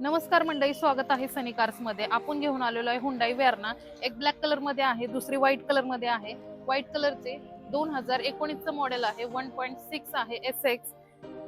नमस्कार मंडळी स्वागत आहे सनी कार्समध्ये. आपण घेऊन आलेलो आहे हुंडाई वेअरना एक ब्लॅक कलरमध्ये आहे दुसरी व्हाईट कलरमध्ये आहे. व्हाईट कलरचे दोन हजार एकोणीसचं मॉडेल आहे वन पॉईंट सिक्स आहे S X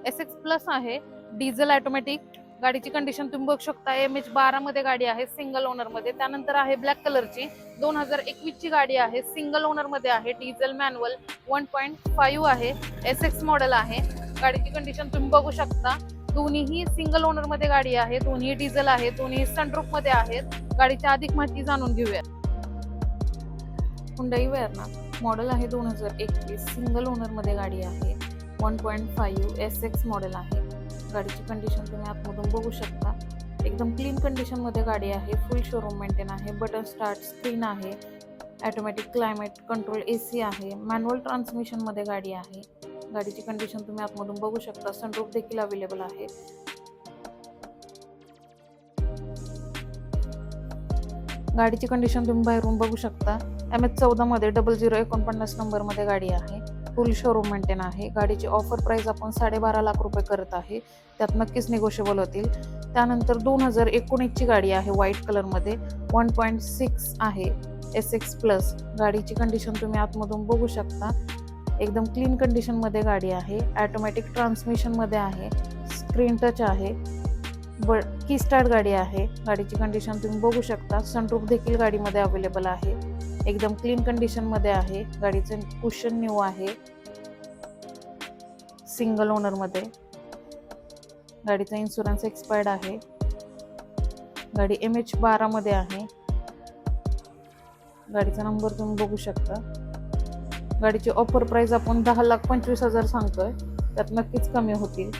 S X plus आहे डिझेल ऑटोमॅटिक गाडीची कंडिशन तुम्ही बघू शकता एम एच बारा मध्ये गाडी आहे सिंगल ओनरमध्ये. त्यानंतर आहे ब्लॅक कलरची दोन हजार एकवीस ची गाडी आहे सिंगल ओनरमध्ये आहे diesel manual one point five आहे. एस एक्स मॉडेल आहे. गाडीची कंडिशन तुम्ही बघू शकता. दोन्हीही सिंगल ओनरमध्ये गाडी आहे दोन्ही डिझेल आहे दोन्ही सनरूफमध्ये आहेत. गाडीची अधिक माहिती जाणून घेऊया. हुंडाई वेअरना मॉडेल आहे दोन हजार एकवीस सिंगल ओनरमध्ये गाडी आहे. One point five S X model आहे. गाडीची कंडिशन तुम्ही आतमधून बघू शकता. एकदम क्लीन कंडिशनमध्ये गाडी आहे. फुल शोरूम मेंटेन आहे. बटन स्टार्ट स्क्रीन आहे. Automatic climate control A C आहे. मॅन्युअल ट्रान्समिशनमध्ये गाडी आहे. गाडीची कंडिशन तुम्ही आतमधून बघू शकता. सनरूफ देखील अवेलेबल आहे. गाडीची कंडिशन तुम्ही बाहेरून बघू शकता. एम एच चौदा मध्ये डबल झिरो एकोणपन्नास नंबरमध्ये गाडी आहे. फुल शोरूम मेंटेन आहे. गाडीची ऑफर प्राइस आपण साडेबारा लाख रुपये करत आहे. त्यात नक्कीच निगोशिएबल होतील. त्यानंतर दोन हजार एकोणीसची गाडी आहे व्हाईट कलरमध्ये वन पॉईंट सिक्स आहे. एस एक्स प्लस गाडीची कंडिशन तुम्ही आतमधून बघू शकता. एकदम क्लीन कंडिशनमध्ये गाडी आहे. ॲटोमॅटिक ट्रान्समिशनमध्ये आहे. स्क्रीन टच आहे. ब की स्टार्ट गाडी आहे. गाडीची कंडिशन तुम्ही बघू शकता. सनरूफ देखील गाडीमध्ये अवेलेबल आहे. एकदम क्लीन कंडिशनमध्ये आहे. गाडीचं कुशन न्यू आहे. सिंगल ओनरमध्ये गाडीचा इन्शुरन्स एक्सपायर्ड आहे. गाडी एम एच बारामध्ये आहे. गाडीचा नंबर तुम्ही बघू शकता. गाडीची ऑफर प्राईज आपण दहा लाख पंचवीस हजार सांगतोय. त्यात नक्कीच कमी होतील.